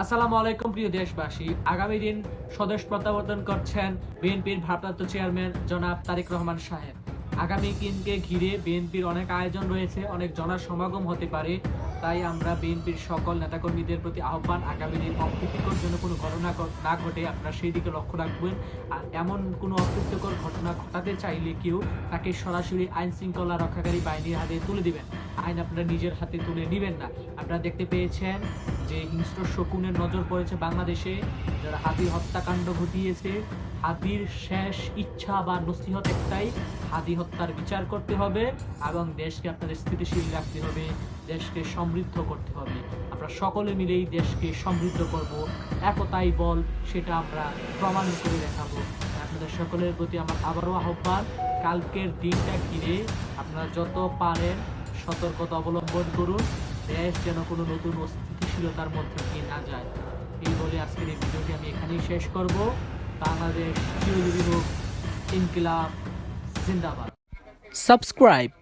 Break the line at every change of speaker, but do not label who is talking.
আসসালামু আলাইকুম, প্রিয় দেশবাসী। আগামী দিন স্বদেশ প্রত্যাবর্তন করছেন বিএনপির ভারপ্রাপ্ত চেয়ারম্যান জনাব তারেক রহমান সাহেব। আগামী দিনকে ঘিরে বিএনপির অনেক আয়োজন রয়েছে, অনেক জনসমাগম হতে পারে। তাই আমরা বিএনপির সকল নেতাকর্মীদের প্রতি আহ্বান, আগামী দিন অপ্রীতিকর জন্য কোনো ঘটনা না ঘটে, আপনারা সেই দিকে লক্ষ্য রাখবেন। আর এমন কোনো অপ্রীতিকর ঘটনা ঘটাতে চাইলে কেউ তাকে সরাসরি আইন শৃঙ্খলা রক্ষাকারী বাহিনীর হাতে তুলে দিবেন। আইন আপনারা নিজের হাতে তুলে নেবেন না। আপনারা দেখতে পেয়েছেন যে হিংস্র শকুনের নজর পড়েছে বাংলাদেশে, যারা হাতির হত্যাকাণ্ড ঘটিয়েছে, হাতির শেষ ইচ্ছা বা নসিহত একটাই, হাতি হত্যার বিচার করতে হবে এবং দেশকে আপনাদের স্থিতিশীল রাখতে হবে, দেশকে সমৃদ্ধ করতে হবে। আমরা সকলে মিলেই দেশকে সমৃদ্ধ করব। একতাই বল, সেটা আমরা প্রমাণ করে দেখাবো। আপনাদের সকলের প্রতি আমার আবারও আহ্বান, কালকের দিনটা ঘিরে আপনারা যত পারেন সতর্কতা অবলম্বন করুন। দেশ যেন কোনো নতুন অস্থিতিশীলতার মধ্যে দিয়ে না যায়। এই বলে আজকের এই ভিডিওটি আমি এখানেই শেষ করব। বাংলাদেশ চিরজীবী হোক ইনকিলাব জিন্দাবাদ।
Subscribe